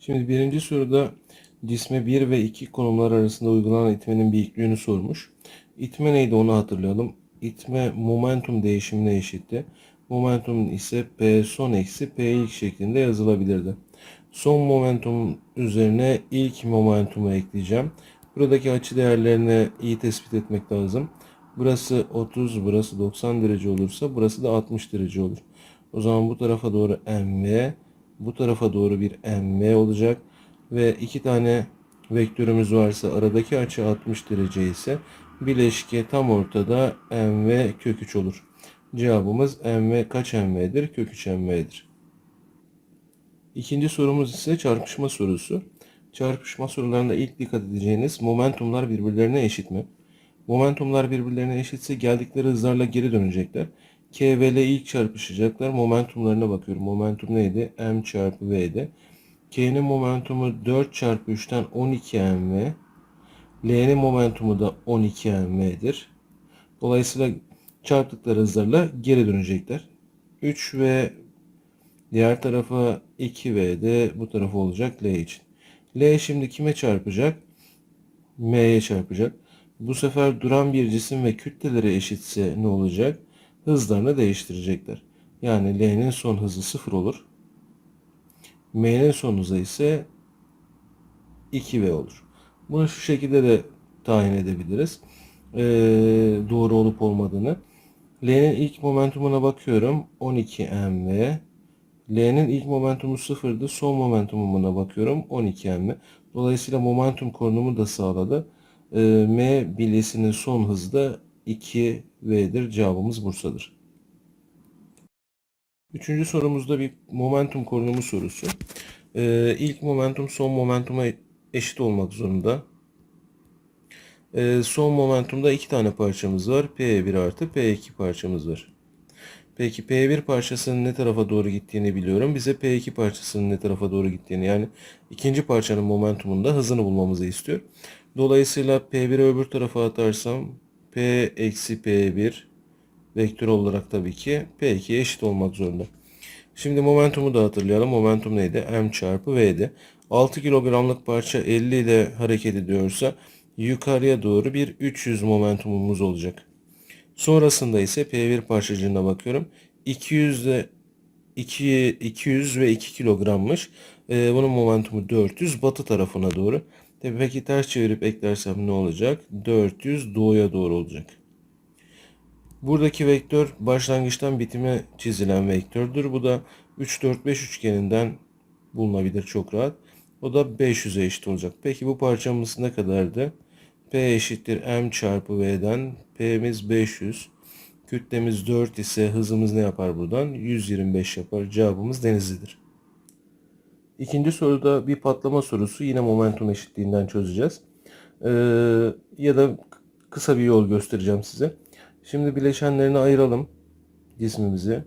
Şimdi birinci soruda cisme 1 ve 2 konumlar arasında uygulanan itmenin büyüklüğünü sormuş. İtme neydi onu hatırlayalım. İtme momentum değişimine eşitti. Momentum ise P son eksi P ilk şeklinde yazılabilirdi. Son momentum üzerine ilk momentumu ekleyeceğim. Buradaki açı değerlerini iyi tespit etmek lazım. Burası 30, burası 90 derece olursa burası da 60 derece olur. O zaman bu tarafa doğru mv, bu tarafa doğru bir mv olacak. Ve iki tane vektörümüz varsa aradaki açı 60 derece ise bileşke tam ortada mv kök 3 olur. Cevabımız mv kaç mv'dir? Kök 3 mv'dir. İkinci sorumuz ise çarpışma sorusu. Çarpışma sorularında ilk dikkat edeceğiniz momentumlar birbirlerine eşit mi? Momentumlar birbirlerine eşitse geldikleri hızlarla geri dönecekler. K ve L ilk çarpışacaklar. Momentumlarına bakıyorum. Momentum neydi? M çarpı V'di. K'nin momentumu 4 çarpı 3'ten 12 mv. L'nin momentumu da 12 mv'dir. Dolayısıyla çarptıkları hızlarla geri dönecekler. 3 ve diğer tarafa 2 v de bu tarafa olacak L için. L şimdi kime çarpacak? M'ye çarpacak. Bu sefer duran bir cisim ve kütleleri eşitse ne olacak? Hızlarını değiştirecekler. Yani L'nin son hızı 0 olur. M'nin son hızı ise 2V olur. Bunu şu şekilde de tayin edebiliriz. Ee, doğru olup olmadığını. L'nin ilk momentumuna bakıyorum. 12 mv. L'nin ilk momentumu 0'dı. Son momentumuna bakıyorum. 12 mv. Dolayısıyla momentum korunumu da sağladı. Ee, M bilyesinin son hızı da 2V'dir. Cevabımız Bursa'dır. Üçüncü sorumuzda bir momentum korunumu sorusu. Ee, ilk momentum son momentuma eşit olmak zorunda. Ee, son momentumda iki tane parçamız var. P1 artı P2 parçamız var. Peki P1 parçasının ne tarafa doğru gittiğini biliyorum. Bize P2 parçasının ne tarafa doğru gittiğini yani ikinci parçanın momentumunda hızını bulmamızı istiyor. Dolayısıyla P1'i öbür tarafa atarsam P eksi P1 vektör olarak tabii ki P2'ye eşit olmak zorunda. Şimdi momentumu da hatırlayalım. Momentum neydi? M çarpı V'di. 6 kilogramlık parça 50 ile hareket ediyorsa yukarıya doğru bir 300 momentumumuz olacak. Sonrasında ise P1 parçacığına bakıyorum. 200 de 2, 200 ve 2 kilogrammış. Ee, bunun momentumu 400 batı tarafına doğru. Tabii peki ters çevirip eklersem ne olacak? 400 doğuya doğru olacak. Buradaki vektör başlangıçtan bitime çizilen vektördür. Bu da 3 4 5 üçgeninden bulunabilir çok rahat. O da 500'e eşit olacak. Peki bu parçamız ne kadardı? P eşittir M çarpı V'den. P'miz 500. Kütlemiz 4 ise hızımız ne yapar buradan? 125 yapar. Cevabımız Denizli'dir. İkinci soruda bir patlama sorusu. Yine momentum eşitliğinden çözeceğiz. Ee, ya da kısa bir yol göstereceğim size. Şimdi bileşenlerini ayıralım cismimizi.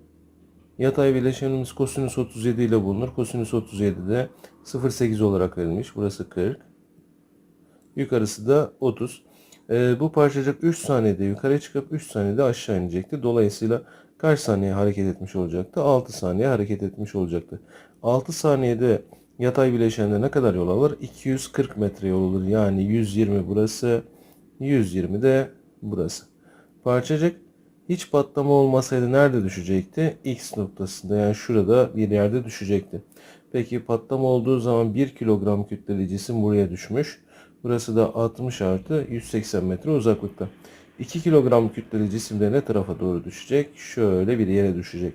Yatay bileşenimiz kosinüs 37 ile bulunur. Kosinüs 37 de 0,8 olarak verilmiş. Burası 40. Yukarısı da 30. Ee, bu parçacık 3 saniyede yukarı çıkıp 3 saniyede aşağı inecekti. Dolayısıyla kaç saniye hareket etmiş olacaktı? 6 saniye hareket etmiş olacaktı. 6 saniyede yatay bileşende ne kadar yol alır? 240 metre yol alır. Yani 120 burası, 120 de burası. Parçacık hiç patlama olmasaydı nerede düşecekti? X noktasında yani şurada bir yerde düşecekti. Peki patlama olduğu zaman 1 kilogram kütleli cisim buraya düşmüş. Burası da 60 artı 180 metre uzaklıkta. 2 kilogram kütleli cisim de ne tarafa doğru düşecek? Şöyle bir yere düşecek.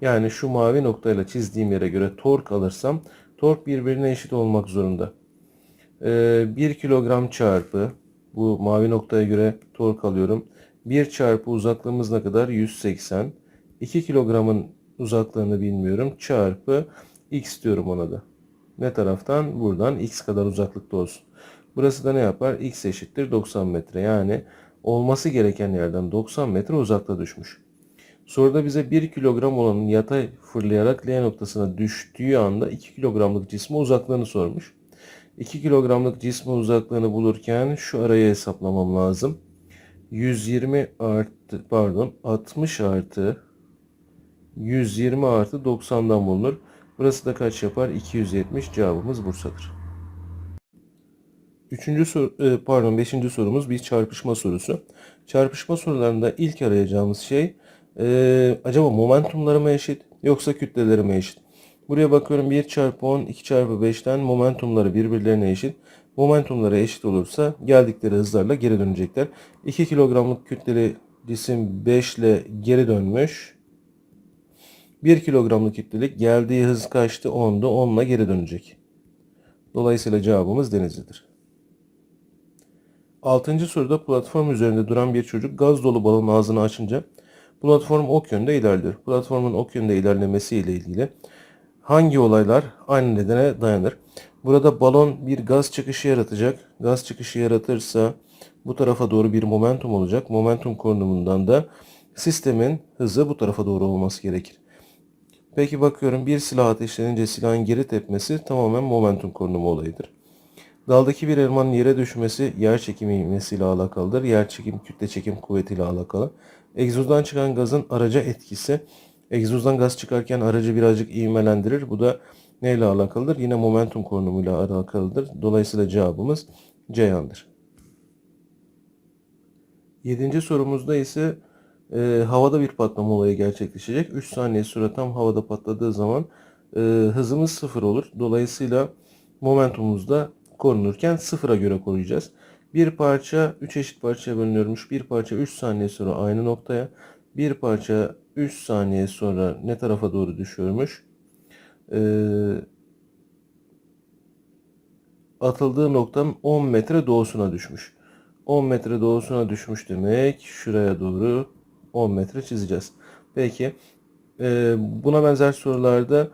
Yani şu mavi noktayla çizdiğim yere göre tork alırsam tork birbirine eşit olmak zorunda. Ee, 1 kilogram çarpı bu mavi noktaya göre tork alıyorum. 1 çarpı uzaklığımız ne kadar? 180. 2 kilogramın uzaklığını bilmiyorum. Çarpı x diyorum ona da. Ne taraftan? Buradan x kadar uzaklıkta olsun. Burası da ne yapar? x eşittir 90 metre. Yani olması gereken yerden 90 metre uzakta düşmüş. Soruda bize 1 kilogram olanın yatay fırlayarak L noktasına düştüğü anda 2 kilogramlık cisme uzaklığını sormuş. 2 kilogramlık cisme uzaklığını bulurken şu arayı hesaplamam lazım. 120 artı pardon 60 artı 120 artı 90'dan bulunur. Burası da kaç yapar? 270. Cevabımız Bursa'dır. Üçüncü soru, e, pardon beşinci sorumuz bir çarpışma sorusu. Çarpışma sorularında ilk arayacağımız şey e, acaba momentumları mı eşit yoksa kütleleri mi eşit? Buraya bakıyorum 1 çarpı 10, 2 çarpı 5'ten momentumları birbirlerine eşit. Momentumları eşit olursa geldikleri hızlarla geri dönecekler. 2 kilogramlık kütleli cisim 5 ile geri dönmüş. 1 kilogramlık kütlelik geldiği hız kaçtı? 10'du. 10 ile geri dönecek. Dolayısıyla cevabımız Denizli'dir. Altıncı soruda platform üzerinde duran bir çocuk gaz dolu balonun ağzını açınca platform ok yönde ilerliyor. Platformun ok yönde ilerlemesi ile ilgili hangi olaylar aynı nedene dayanır? Burada balon bir gaz çıkışı yaratacak. Gaz çıkışı yaratırsa bu tarafa doğru bir momentum olacak. Momentum konumundan da sistemin hızı bu tarafa doğru olması gerekir. Peki bakıyorum bir silah ateşlenince silahın geri tepmesi tamamen momentum konumu olayıdır. Daldaki bir elmanın yere düşmesi yer çekimi ivmesiyle alakalıdır. Yer çekim kütle çekim kuvvetiyle alakalı. Egzozdan çıkan gazın araca etkisi. Egzozdan gaz çıkarken aracı birazcık ivmelendirir. Bu da neyle alakalıdır? Yine momentum konumuyla alakalıdır. Dolayısıyla cevabımız Ceyhan'dır. Yedinci sorumuzda ise e, havada bir patlama olayı gerçekleşecek. 3 saniye süre tam havada patladığı zaman e, hızımız sıfır olur. Dolayısıyla momentumumuz da korunurken sıfıra göre koruyacağız. Bir parça 3 eşit parçaya bölünüyormuş. Bir parça 3 saniye sonra aynı noktaya. Bir parça 3 saniye sonra ne tarafa doğru düşüyormuş? Ee, atıldığı noktanın 10 metre doğusuna düşmüş. 10 metre doğusuna düşmüş demek. Şuraya doğru 10 metre çizeceğiz. Peki e, buna benzer sorularda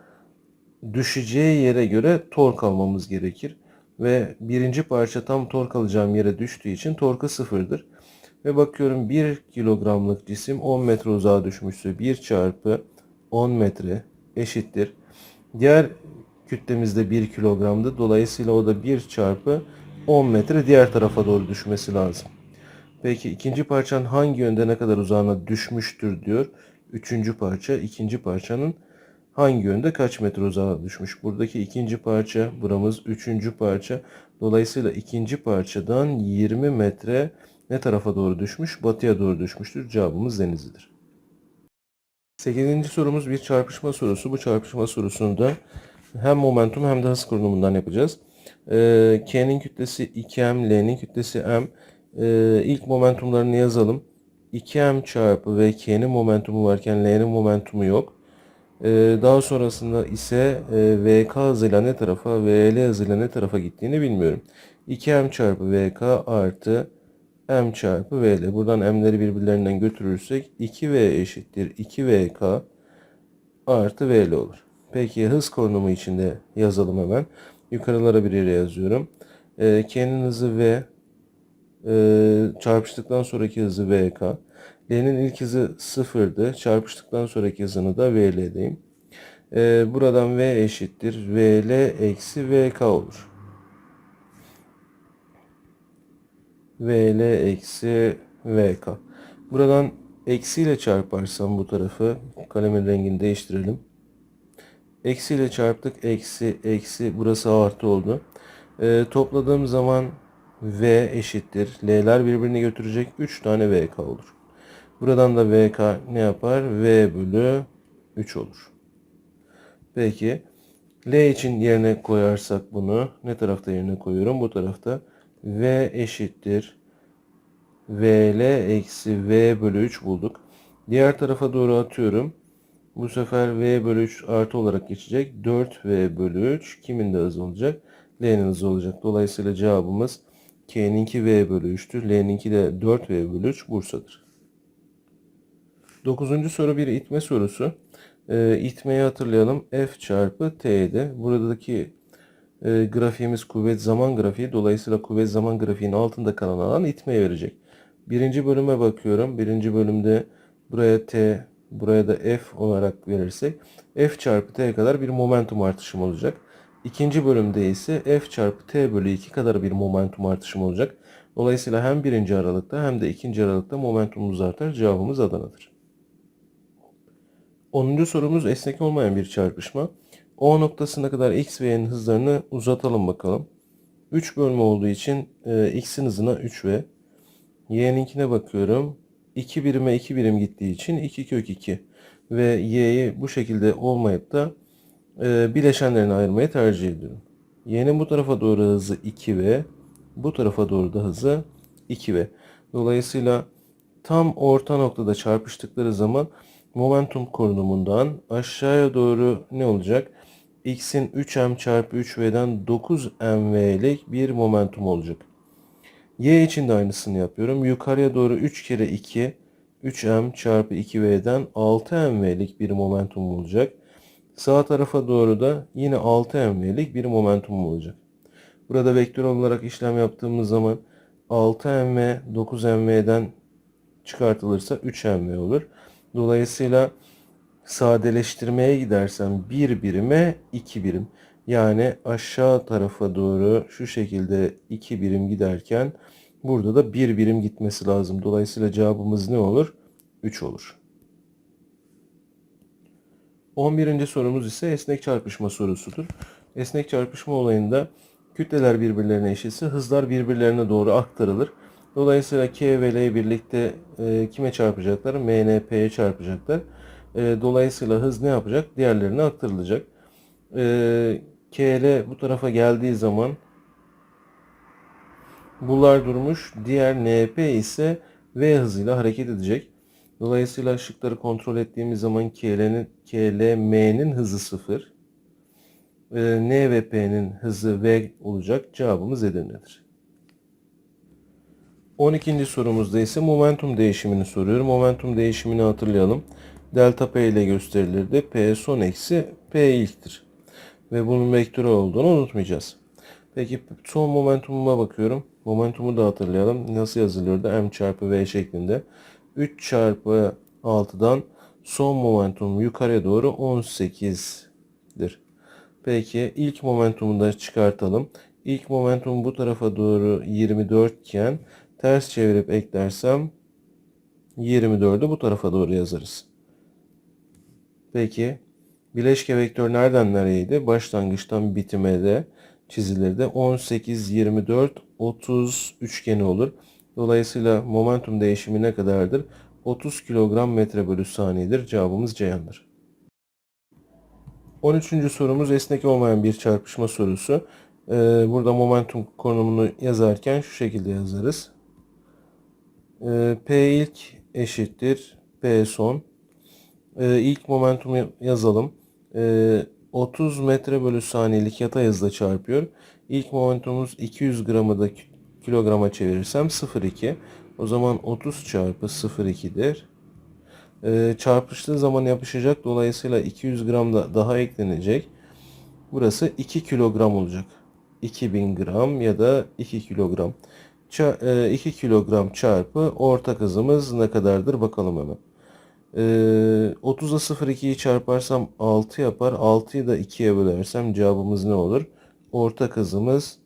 düşeceği yere göre tork almamız gerekir ve birinci parça tam tork alacağım yere düştüğü için torku sıfırdır. Ve bakıyorum 1 kilogramlık cisim 10 metre uzağa düşmüşse 1 çarpı 10 metre eşittir. Diğer kütlemizde 1 kilogramdı. Dolayısıyla o da 1 çarpı 10 metre diğer tarafa doğru düşmesi lazım. Peki ikinci parçanın hangi yönde ne kadar uzağına düşmüştür diyor. Üçüncü parça ikinci parçanın hangi yönde kaç metre uzağa düşmüş. Buradaki ikinci parça buramız üçüncü parça. Dolayısıyla ikinci parçadan 20 metre ne tarafa doğru düşmüş? Batıya doğru düşmüştür. Cevabımız Denizli'dir. Sekizinci sorumuz bir çarpışma sorusu. Bu çarpışma sorusunda hem momentum hem de hız konumundan yapacağız. Ee, K'nin kütlesi 2m, L'nin kütlesi m. Ee, ilk momentumlarını yazalım. 2m çarpı v K'nin momentumu varken L'nin momentumu yok. Ee, daha sonrasında ise e, VK hızıyla ne tarafa, VL hızıyla ne tarafa gittiğini bilmiyorum. 2M çarpı VK artı M çarpı VL. Buradan M'leri birbirlerinden götürürsek 2V eşittir 2VK artı VL olur. Peki hız konumu içinde yazalım hemen. Yukarılara bir yere yazıyorum. E, K'nin hızı V, e, çarpıştıktan sonraki hızı VK. L'nin ilk hızı sıfırdı. Çarpıştıktan sonraki hızını da VL'deyim. Ee, buradan V eşittir. VL eksi VK olur. VL eksi VK. Buradan eksiyle çarparsam bu tarafı kalemin rengini değiştirelim. Eksiyle çarptık. Eksi, eksi. Burası artı oldu. Ee, topladığım zaman V eşittir. L'ler birbirini götürecek. 3 tane VK olur. Buradan da VK ne yapar? V bölü 3 olur. Peki. L için yerine koyarsak bunu ne tarafta yerine koyuyorum? Bu tarafta V eşittir. VL eksi V bölü 3 bulduk. Diğer tarafa doğru atıyorum. Bu sefer V bölü 3 artı olarak geçecek. 4V bölü 3 kimin de hızı olacak? L'nin hızı olacak. Dolayısıyla cevabımız K'ninki V bölü 3'tür. L'ninki de 4V bölü 3 Bursa'dır. Dokuzuncu soru bir itme sorusu. E, itmeyi hatırlayalım. F çarpı T'de. Buradaki e, grafiğimiz kuvvet zaman grafiği. Dolayısıyla kuvvet zaman grafiğinin altında kalan alan itmeye verecek. Birinci bölüme bakıyorum. Birinci bölümde buraya T, buraya da F olarak verirsek F çarpı T kadar bir momentum artışım olacak. İkinci bölümde ise F çarpı T bölü 2 kadar bir momentum artışım olacak. Dolayısıyla hem birinci aralıkta hem de ikinci aralıkta momentumumuz artar. Cevabımız Adana'dır. 10. sorumuz esnek olmayan bir çarpışma. O noktasına kadar x ve y'nin hızlarını uzatalım bakalım. 3 bölme olduğu için e, x'in hızına 3v. Y'ninkine bakıyorum. 2 birime 2 birim gittiği için 2 kök 2. Ve y'yi bu şekilde olmayıp da e, bileşenlerini ayırmayı tercih ediyorum. Y'nin bu tarafa doğru hızı 2v. Bu tarafa doğru da hızı 2v. Dolayısıyla tam orta noktada çarpıştıkları zaman momentum korunumundan aşağıya doğru ne olacak? X'in 3m çarpı 3v'den 9mv'lik bir momentum olacak. Y için de aynısını yapıyorum. Yukarıya doğru 3 kere 2 3m çarpı 2v'den 6mv'lik bir momentum olacak. Sağ tarafa doğru da yine 6mv'lik bir momentum olacak. Burada vektör olarak işlem yaptığımız zaman 6mv 9mv'den çıkartılırsa 3mv olur. Dolayısıyla sadeleştirmeye gidersem bir birime 2 birim. Yani aşağı tarafa doğru şu şekilde 2 birim giderken burada da 1 birim gitmesi lazım. Dolayısıyla cevabımız ne olur? 3 olur. 11. sorumuz ise esnek çarpışma sorusudur. Esnek çarpışma olayında kütleler birbirlerine eşitse hızlar birbirlerine doğru aktarılır. Dolayısıyla K ve L birlikte e, kime çarpacaklar? MNP'ye çarpacaklar. E, dolayısıyla hız ne yapacak? Diğerlerine aktarılacak. E, KL bu tarafa geldiği zaman bunlar durmuş. Diğer NP ise V hızıyla hareket edecek. Dolayısıyla ışıkları kontrol ettiğimiz zaman KL'nin KLM'nin hızı 0. E, N ve P'nin hızı V olacak. Cevabımız Edirne'dir. 12. sorumuzda ise momentum değişimini soruyorum. Momentum değişimini hatırlayalım. Delta P ile gösterilirdi. P son eksi P ilktir. Ve bunun vektörü olduğunu unutmayacağız. Peki son momentumuma bakıyorum. Momentumu da hatırlayalım. Nasıl yazılıyordu? M çarpı V şeklinde. 3 çarpı 6'dan son momentum yukarıya doğru 18'dir. Peki ilk momentumu da çıkartalım. İlk momentum bu tarafa doğru 24 iken ters çevirip eklersem 24'ü bu tarafa doğru yazarız. Peki bileşke vektör nereden nereydi? Başlangıçtan bitime de çizilirdi. 18, 24, 30 üçgeni olur. Dolayısıyla momentum değişimi ne kadardır? 30 kilogram metre bölü saniyedir. Cevabımız Ceyhan'dır. 13. sorumuz esnek olmayan bir çarpışma sorusu. Ee, burada momentum konumunu yazarken şu şekilde yazarız. Ee, P ilk eşittir P son. Ee, ilk momentumu yazalım. 30 metre bölü saniyelik yatay hızla çarpıyor. İlk momentumumuz 200 gramı da kilograma çevirirsem 0,2. O zaman 30 çarpı 0,2'dir. Ee, çarpıştığı zaman yapışacak. Dolayısıyla 200 gram da daha eklenecek. Burası 2 kilogram olacak. 2000 gram ya da 2 kilogram. 2 kilogram çarpı ortak hızımız ne kadardır bakalım hemen. Ee, 30'a 0,2'yi çarparsam 6 yapar. 6'yı da 2'ye bölersem cevabımız ne olur? Ortak hızımız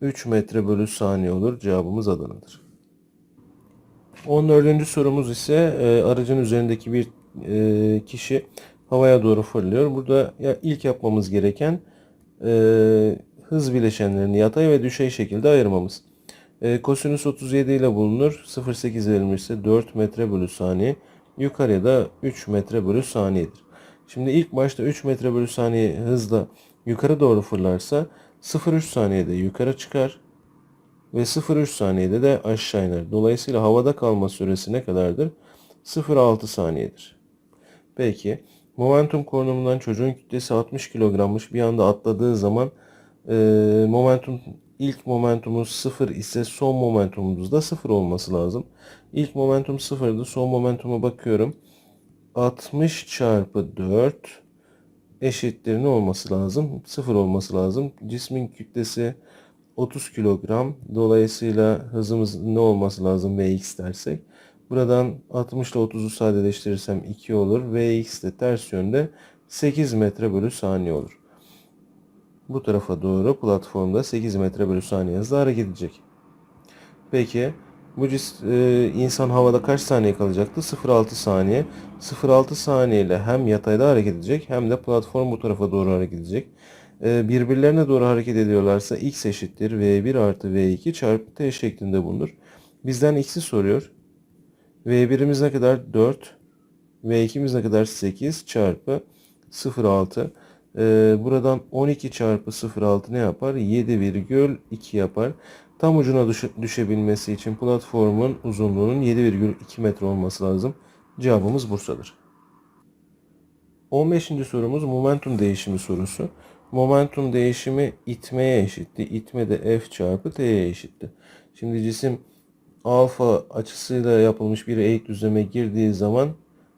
3 metre bölü saniye olur. Cevabımız Adana'dır. 14. sorumuz ise e, aracın üzerindeki bir e, kişi havaya doğru fırlıyor. Burada ya ilk yapmamız gereken e, hız bileşenlerini yatay ve düşey şekilde ayırmamız. E, kosinüs 37 ile bulunur. 0.8 verilmişse 4 metre bölü saniye. Yukarıya da 3 metre bölü saniyedir. Şimdi ilk başta 3 metre bölü saniye hızla yukarı doğru fırlarsa 0.3 saniyede yukarı çıkar ve 0.3 saniyede de aşağı iner. Dolayısıyla havada kalma süresi ne kadardır? 0.6 saniyedir. Peki momentum korunumundan çocuğun kütlesi 60 kilogrammış bir anda atladığı zaman e, momentum ilk momentumumuz 0 ise son momentumumuz da 0 olması lazım. İlk momentum 0'dı. Son momentuma bakıyorum. 60 çarpı 4 eşittir ne olması lazım? 0 olması lazım. Cismin kütlesi 30 kilogram. Dolayısıyla hızımız ne olması lazım Vx dersek. Buradan 60 ile 30'u sadeleştirirsem 2 olur. Vx de ters yönde 8 metre bölü saniye olur. Bu tarafa doğru platformda 8 metre bölü saniye hızla hareket edecek. Peki Bu cis, e, insan havada kaç saniye kalacaktı? 0.6 saniye. 0.6 saniye ile hem yatayda hareket edecek hem de platform bu tarafa doğru hareket edecek. E, birbirlerine doğru hareket ediyorlarsa x eşittir v1 artı v2 çarpı t şeklinde bulunur. Bizden x'i soruyor. v1'imiz ne kadar? 4. v2'miz ne kadar? 8 çarpı 0.6. E, buradan 12 çarpı 0.6 ne yapar? 7,2 yapar. Tam ucuna düş- düşebilmesi için platformun uzunluğunun 7,2 metre olması lazım. Cevabımız Bursa'dır. 15. sorumuz momentum değişimi sorusu. Momentum değişimi itmeye eşitti. İtme de F çarpı T'ye eşitti. Şimdi cisim alfa açısıyla yapılmış bir eğik düzleme girdiği zaman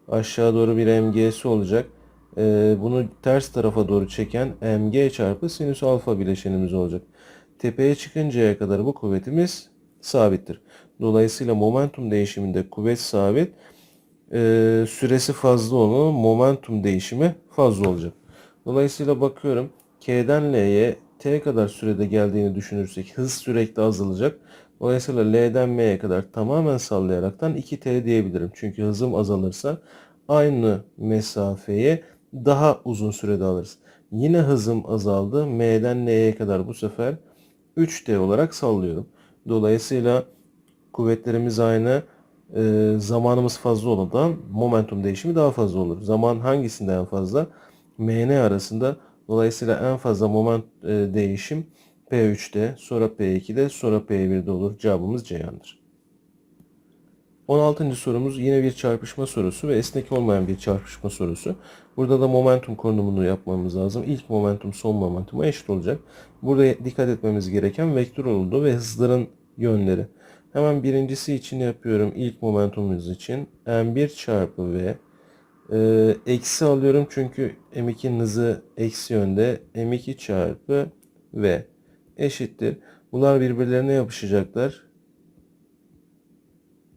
aşağı doğru bir MG'si olacak. Ee, bunu ters tarafa doğru çeken mg çarpı sinüs alfa bileşenimiz olacak. Tepeye çıkıncaya kadar bu kuvvetimiz sabittir. Dolayısıyla momentum değişiminde kuvvet sabit, ee, süresi fazla olan momentum değişimi fazla olacak. Dolayısıyla bakıyorum K'den L'ye T kadar sürede geldiğini düşünürsek hız sürekli azalacak. Dolayısıyla L'den M'ye kadar tamamen sallayaraktan 2T diyebilirim. Çünkü hızım azalırsa aynı mesafeye daha uzun sürede alırız. Yine hızım azaldı. M'den N'ye kadar bu sefer 3D olarak sallıyorum. Dolayısıyla kuvvetlerimiz aynı. e, zamanımız fazla olan momentum değişimi daha fazla olur. Zaman hangisinde en fazla? MN arasında. Dolayısıyla en fazla moment e, değişim P3'te, sonra P2'de, sonra P1'de olur. Cevabımız Ceyhan'dır. 16. sorumuz yine bir çarpışma sorusu ve esnek olmayan bir çarpışma sorusu. Burada da momentum konumunu yapmamız lazım. İlk momentum son momentuma eşit olacak. Burada dikkat etmemiz gereken vektör oldu ve hızların yönleri. Hemen birincisi için yapıyorum. İlk momentumumuz için m1 çarpı v e, eksi alıyorum çünkü m2'nin hızı eksi yönde. m2 çarpı v eşittir. Bunlar birbirlerine yapışacaklar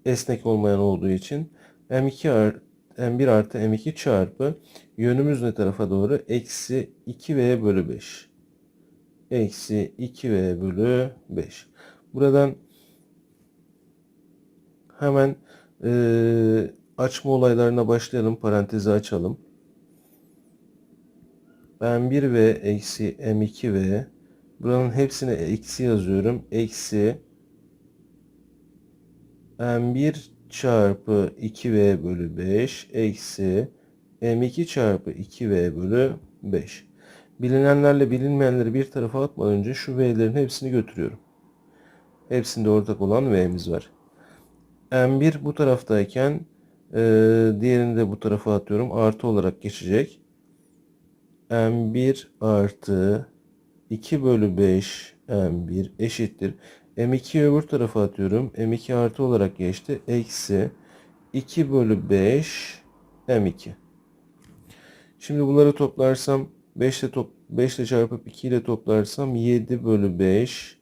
esnek olmayan olduğu için m2 art, m1 artı m2 çarpı yönümüz ne tarafa doğru? Eksi 2v bölü 5. Eksi 2v bölü 5. Buradan hemen e, açma olaylarına başlayalım. Parantezi açalım. m1v eksi m2v buranın hepsine eksi yazıyorum. Eksi m1 çarpı 2v bölü 5 eksi m2 çarpı 2v bölü 5. Bilinenlerle bilinmeyenleri bir tarafa atmadan önce şu v'lerin hepsini götürüyorum. Hepsinde ortak olan v'miz var. m1 bu taraftayken e, diğerini de bu tarafa atıyorum. Artı olarak geçecek. m1 artı 2 bölü 5 m1 eşittir. M2'yi öbür tarafa atıyorum. M2 artı olarak geçti. Eksi 2 bölü 5 M2. Şimdi bunları toplarsam 5 ile, top, 5 ile çarpıp 2 ile toplarsam 7 bölü 5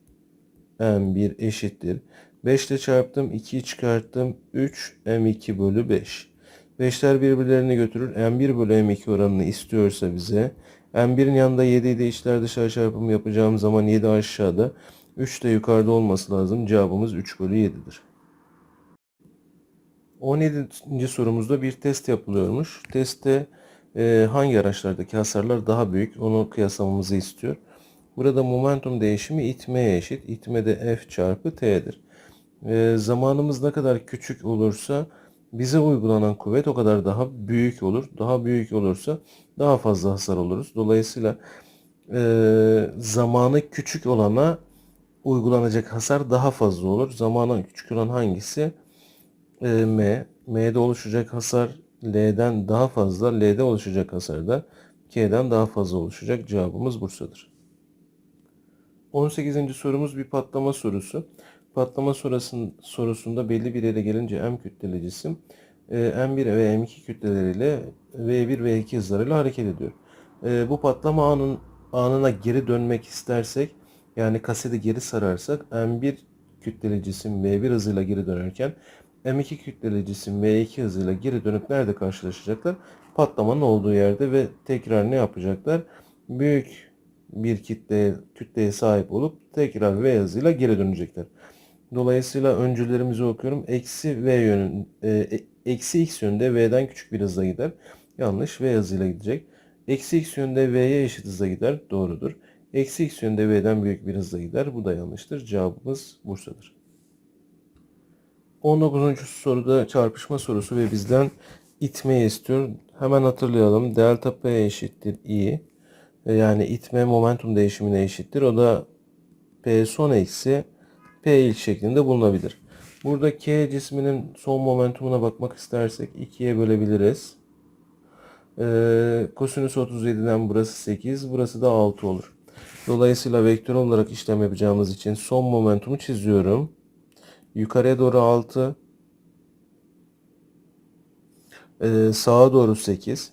M1 eşittir. 5 ile çarptım 2'yi çıkarttım 3 M2 bölü 5. 5'ler birbirlerini götürür. M1 bölü M2 oranını istiyorsa bize M1'in yanında 7 ile içler dışarı çarpımı yapacağım zaman 7 aşağıda. 3 de yukarıda olması lazım. Cevabımız 3 bölü 7'dir. 17. sorumuzda bir test yapılıyormuş. Testte e, hangi araçlardaki hasarlar daha büyük onu kıyaslamamızı istiyor. Burada momentum değişimi itmeye eşit. İtme de F çarpı T'dir. E, zamanımız ne kadar küçük olursa bize uygulanan kuvvet o kadar daha büyük olur. Daha büyük olursa daha fazla hasar oluruz. Dolayısıyla e, zamanı küçük olana uygulanacak hasar daha fazla olur. Zamanı küçük olan hangisi? E, M. M'de oluşacak hasar L'den daha fazla. L'de oluşacak hasar da K'den daha fazla oluşacak. Cevabımız Bursa'dır. 18. sorumuz bir patlama sorusu. Patlama sorusun, sorusunda belli bir yere gelince M kütleli cisim e, M1 ve M2 kütleleriyle V1 ve V2 hızlarıyla hareket ediyor. E, bu patlama anın, anına geri dönmek istersek yani kaseti geri sararsak M1 kütleli cisim V1 hızıyla geri dönerken M2 kütleli cisim V2 hızıyla geri dönüp nerede karşılaşacaklar? Patlamanın olduğu yerde ve tekrar ne yapacaklar? Büyük bir kitleye, kütleye sahip olup tekrar V hızıyla geri dönecekler. Dolayısıyla öncüllerimizi okuyorum. Eksi V yönün, e, e- eksi X yönünde V'den küçük bir hızla gider. Yanlış. V hızıyla gidecek. Eksi X yönünde V'ye eşit hızla gider. Doğrudur. Eksi X yönünde V'den büyük bir hızla gider. Bu da yanlıştır. Cevabımız Bursa'dır. 19. soruda çarpışma sorusu ve bizden itmeyi istiyor. Hemen hatırlayalım. Delta P eşittir I. Yani itme momentum değişimine eşittir. O da P son eksi P ilk şeklinde bulunabilir. Burada K cisminin son momentumuna bakmak istersek 2'ye bölebiliriz. Ee, kosinüs 37'den burası 8, burası da 6 olur. Dolayısıyla vektör olarak işlem yapacağımız için son momentumu çiziyorum. Yukarıya doğru 6, ee, sağa doğru 8.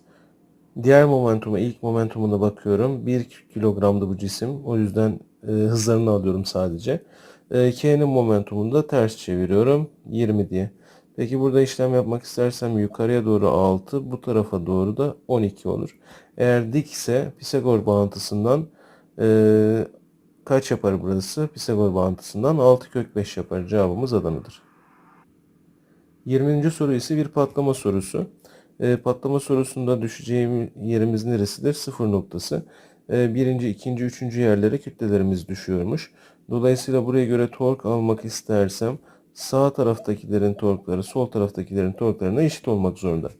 Diğer momentuma, ilk momentumuna bakıyorum. 1 kilogramdı bu cisim. O yüzden e, hızlarını alıyorum sadece. E, K'nin momentumunu da ters çeviriyorum. 20 diye. Peki burada işlem yapmak istersem yukarıya doğru 6, bu tarafa doğru da 12 olur. Eğer dik ise Pisagor bağıntısından e, kaç yapar burası? Pisagor bağıntısından 6 kök 5 yapar. Cevabımız Adana'dır. 20. soru ise bir patlama sorusu. E, patlama sorusunda düşeceğim yerimiz neresidir? Sıfır noktası. E, birinci, ikinci, üçüncü yerlere kütlelerimiz düşüyormuş. Dolayısıyla buraya göre tork almak istersem sağ taraftakilerin torkları sol taraftakilerin torklarına eşit olmak zorunda.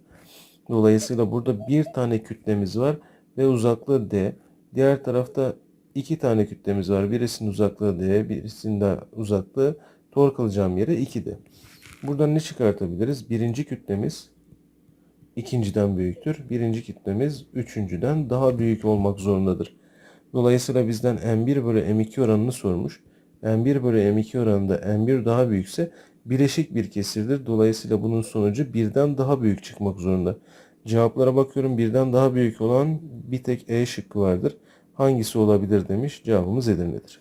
Dolayısıyla burada bir tane kütlemiz var ve uzaklığı d. Diğer tarafta iki tane kütlemiz var. Birisinin uzaklığı d, birisinin de uzaklığı tork alacağım yere 2d. Buradan ne çıkartabiliriz? Birinci kütlemiz ikinciden büyüktür. Birinci kütlemiz üçüncüden daha büyük olmak zorundadır. Dolayısıyla bizden M1 bölü M2 oranını sormuş. M1 bölü M2 oranında M1 daha büyükse bileşik bir kesirdir. Dolayısıyla bunun sonucu birden daha büyük çıkmak zorunda. Cevaplara bakıyorum. Birden daha büyük olan bir tek E şıkkı vardır. Hangisi olabilir demiş. Cevabımız Edirne'dir.